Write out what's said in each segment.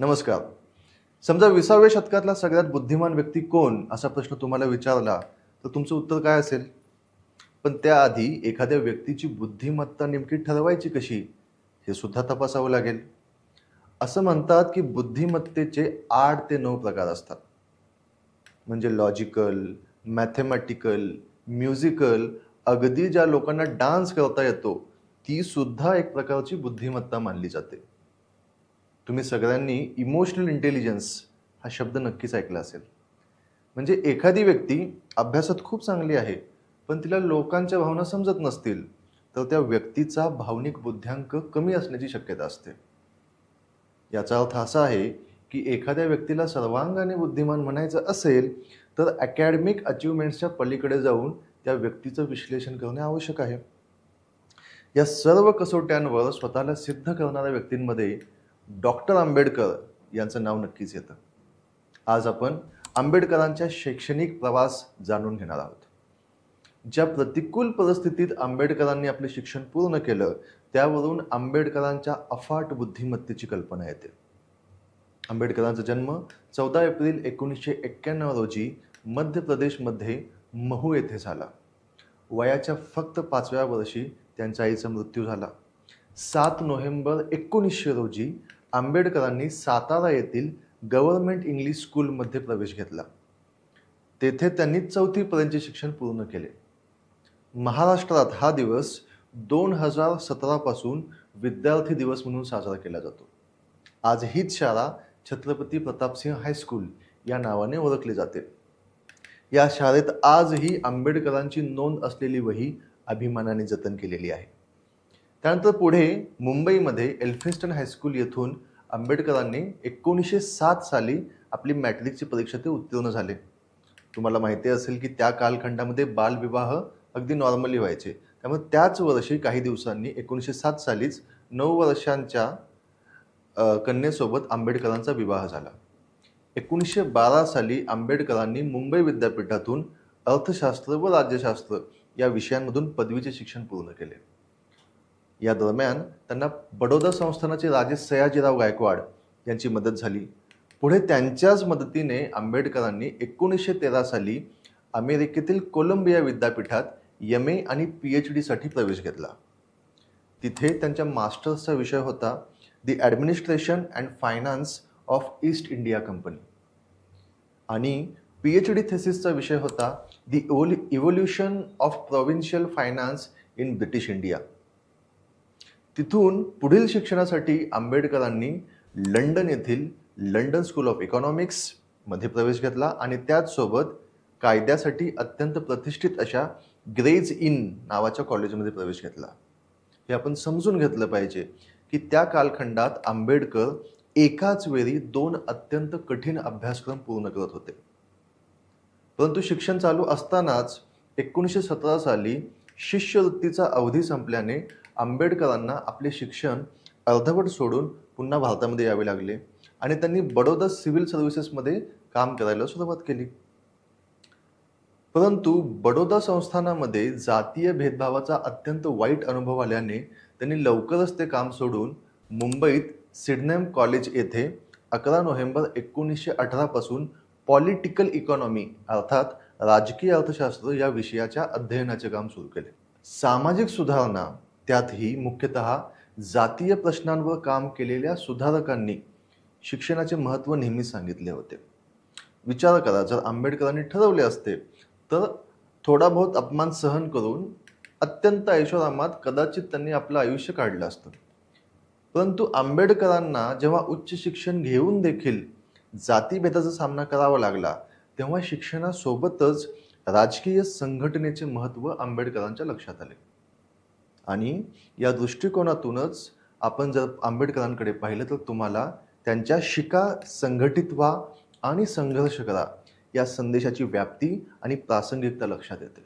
नमस्कार. समजा विसाव्या शतकातला सगळ्यात बुद्धिमान व्यक्ती कोण असा प्रश्न तुम्हाला विचारला तर तुमचं उत्तर काय असेल? पण त्याआधी एखाद्या व्यक्तीची बुद्धिमत्ता नेमकी ठरवायची कशी हे सुद्धा तपासावं लागेल. असं म्हणतात की बुद्धिमत्तेचे आठ ते नऊ प्रकार असतात. म्हणजे लॉजिकल मॅथेमॅटिकल म्युझिकल अगदी ज्या लोकांना डान्स करता येतो ती सुद्धा एक प्रकारची बुद्धिमत्ता मानली जाते. तुम्ही सगळ्यांनी इमोशनल इंटेलिजन्स हा शब्द नक्कीच ऐकला असेल. म्हणजे एखादी व्यक्ती अभ्यासात खूप चांगली आहे पण तिला लोकांच्या भावना समजत नसतील तर त्या व्यक्तीचा भावनिक बुद्ध्यांक कमी असण्याची शक्यता असते. याचा अर्थ असा आहे की एखाद्या व्यक्तीला सर्वांगाने बुद्धिमान म्हणायचं असेल तर अकॅडमिक अचिव्हमेंट्सच्या पलीकडे जाऊन त्या व्यक्तीचं विश्लेषण करणे आवश्यक आहे. या सर्व कसोट्यांवर स्वतःला सिद्ध करणाऱ्या व्यक्तींमध्ये डॉक्टर आंबेडकर यांचं नाव नक्कीच येतं. आज आपण आंबेडकरांच्या शैक्षणिक प्रवास जाणून घेणार आहोत. ज्या प्रतिकूल परिस्थितीत आंबेडकरांनी आपले शिक्षण पूर्ण केलं त्यावरून आंबेडकरांच्या अफाट बुद्धिमत्तेची कल्पना येते. आंबेडकरांचा जन्म चौदा एप्रिल एकोणीसशे एक्क्याण्णव रोजी मध्य प्रदेशमध्ये महू येथे झाला. वयाच्या फक्त पाचव्या वर्षी त्यांच्या आईचा मृत्यू झाला. सात नोव्हेंबर एकोणीसशे रोजी आंबेडकरांनी सातारा येथील गव्हर्नमेंट इंग्लिश स्कूलमध्ये प्रवेश घेतला. तेथे त्यांनी चौथीपर्यंतचे शिक्षण पूर्ण केले. महाराष्ट्रात हा दिवस दोन हजार सतरापासून विद्यार्थी दिवस म्हणून साजरा केला जातो. आज हीच शाळा छत्रपती प्रतापसिंह हायस्कूल या नावाने ओळखली जाते. या शाळेत आजही आंबेडकरांची नोंद असलेली वही अभिमानाने जतन केलेली आहे. त्यानंतर पुढे मुंबईमध्ये एल्फिन्स्टन हायस्कूल येथून आंबेडकरांनी एकोणीसशे सात साली आपली मॅट्रिकची परीक्षा ते उत्तीर्ण झाले. तुम्हाला माहिती असेल की त्या कालखंडामध्ये बालविवाह अगदी नॉर्मली व्हायचे. त्यामुळे त्याच वर्षी काही दिवसांनी एकोणीसशे सात सालीच नऊ वर्षांच्या कन्येसोबत आंबेडकरांचा विवाह झाला. एकोणीसशे बारा साली आंबेडकरांनी मुंबई विद्यापीठातून अर्थशास्त्र व राज्यशास्त्र या विषयांमधून पदवीचे शिक्षण पूर्ण केले. या दरम्यान त्यांना बडोदा संस्थानाचे राजे सयाजीराव गायकवाड यांची मदत झाली. पुढे त्यांच्याच मदतीने आंबेडकरांनी एकोणीसशे तेरा साली अमेरिकेतील कोलंबिया विद्यापीठात एम ए आणि पी एच डीसाठी प्रवेश घेतला. तिथे त्यांच्या मास्टर्सचा विषय होता the administration and finance of East India Company आणि पी एच डी थेसिसचा विषय होता the evolu evolution of provincial finance in British India तिथून पुढील शिक्षणासाठी आंबेडकरांनी लंडन येथील लंडन स्कूल ऑफ इकॉनॉमिक्समध्ये प्रवेश घेतला आणि त्याचसोबत कायद्यासाठी अत्यंत प्रतिष्ठित अशा ग्रेज इन नावाच्या कॉलेजमध्ये प्रवेश घेतला. हे आपण समजून घेतलं पाहिजे की त्या कालखंडात आंबेडकर एकाच वेळी दोन अत्यंत कठीण अभ्यासक्रम पूर्ण करत होते. परंतु शिक्षण चालू असतानाच एकोणीसशे सतरा साली शिष्यवृत्तीचा अवधी संपल्याने आंबेडकरांना आपले शिक्षण अर्धवट सोडून पुन्हा भारतामध्ये यावे लागले आणि त्यांनी बडोदा सिव्हिल सर्व्हिसेसमध्ये काम करायला सुरुवात केली. परंतु बडोदा संस्थानामध्ये जातीय भेदभावाचा अत्यंत वाईट अनुभव आल्याने त्यांनी लवकरच ते काम सोडून मुंबईत सिडनेम कॉलेज येथे अकरा नोव्हेंबर एकोणीसशे अठरापासून पॉलिटिकल इकॉनॉमी अर्थात राजकीय अर्थशास्त्र या विषयाच्या अध्ययनाचे काम सुरू केले. सामाजिक सुधारणा त्यातही मुख्यतः जातीय प्रश्नांवर काम केलेल्या सुधारकांनी शिक्षणाचे महत्त्व नेहमी सांगितले होते. विचार करा जर आंबेडकरांनी ठरवले असते तर थोडा बहुत अपमान सहन करून अत्यंत ऐशोरामात कदाचित त्यांनी आपलं आयुष्य काढलं असतं. परंतु आंबेडकरांना जेव्हा उच्च शिक्षण घेऊन देखील जातीभेदाचा सामना करावा लागला तेव्हा शिक्षणासोबतच राजकीय संघटनेचे महत्त्व आंबेडकरांच्या लक्षात आले. आणि या दृष्टिकोनातूनच आपण जर आंबेडकरांकडे पाहिलं तर तुम्हाला त्यांच्या शिका संघटित व्हा आणि संघर्ष करा या संदेशाची व्याप्ती आणि प्रासंगिकता लक्षात येते.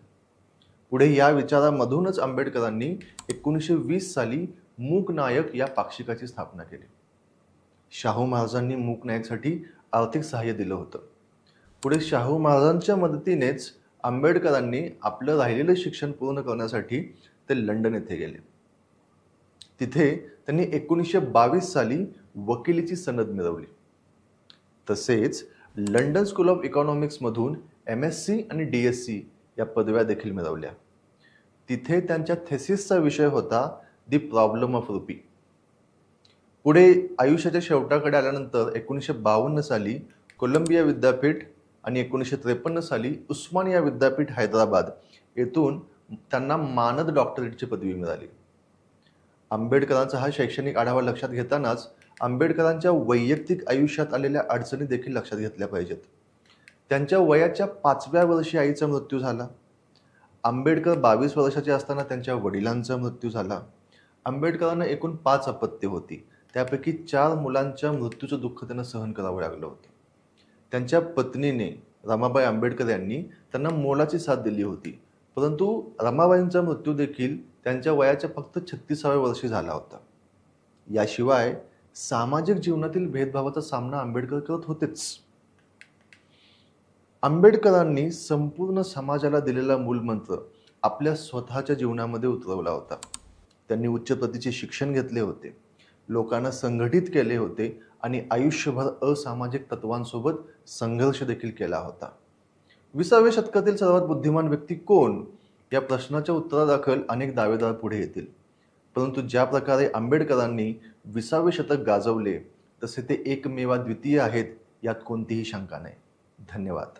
पुढे या विचारामधूनच आंबेडकरांनी एकोणीसशे वीस साली मूक नायक या पाक्षिकाची स्थापना केली. शाहू महाराजांनी मूक नायकसाठी आर्थिक सहाय्य दिलं होतं. पुढे शाहू महाराजांच्या मदतीनेच आंबेडकरांनी आपलं राहिलेलं शिक्षण पूर्ण करण्यासाठी ते लंडन येथे गेले. तिथे त्यांनी एकोणीसशे बावीस साली वकिलीची सनद मिळवली. तसेच लंडन स्कूल ऑफ इकॉनॉमिक्समधून एम एस सी आणि डी एस सी या पदव्या देखील मिळवल्या. तिथे त्यांच्या थेसिसचा विषय होता दी प्रॉब्लेम ऑफ रुपी. पुढे आयुष्याच्या शेवटाकडे आल्यानंतर एकोणीसशे बावन्न साली कोलंबिया विद्यापीठ आणि एकोणीसशे त्रेपन्न साली उस्मानिया विद्यापीठ हैदराबाद येथून त्यांना मानद डॉक्टरेटची पदवी मिळाली. आंबेडकरांचा हा शैक्षणिक आढावा लक्षात घेतानाच आंबेडकरांच्या वैयक्तिक आयुष्यात आलेल्या अडचणी देखील लक्षात घेतल्या पाहिजेत. त्यांच्या वयाच्या पाचव्या वर्षी आईचा मृत्यू झाला. आंबेडकर बावीस वर्षाचे असताना त्यांच्या वडिलांचा मृत्यू झाला. आंबेडकरांना एकूण पाच अपत्य होती. त्यापैकी चार मुलांच्या मृत्यूचं दुःख त्यांना सहन करावं लागलं होतं. त्यांच्या पत्नीने रमाबाई आंबेडकर यांनी त्यांना मोलाची साथ दिली होती. परंतु रमाबाईंचा मृत्यू देखील त्यांच्या वयाच्या फक्त छत्तीसाव्या वर्षी झाला होता. याशिवाय सामाजिक जीवनातील भेदभावाचा सामना आंबेडकर करत होतेच. आंबेडकरांनी संपूर्ण समाजाला दिलेला मूलमंत्र आपल्या स्वतःच्या जीवनामध्ये उतरवला होता. त्यांनी उच्च प्रतीचे शिक्षण घेतले होते. लोकांना संघटित केले होते आणि आयुष्यभर असामाजिक तत्वांसोबत संघर्ष देखील केला होता. विसाव्या शतकातील सर्वात बुद्धिमान व्यक्ती कोण? या प्रश्नाच्या उत्तरादाखल अनेक दावेदार पुढे येतील. परंतु ज्या प्रकारे आंबेडकरांनी विसावे शतक गाजवले तसे ते एकमेवा द्वितीय आहेत यात कोणतीही शंका नाही. धन्यवाद.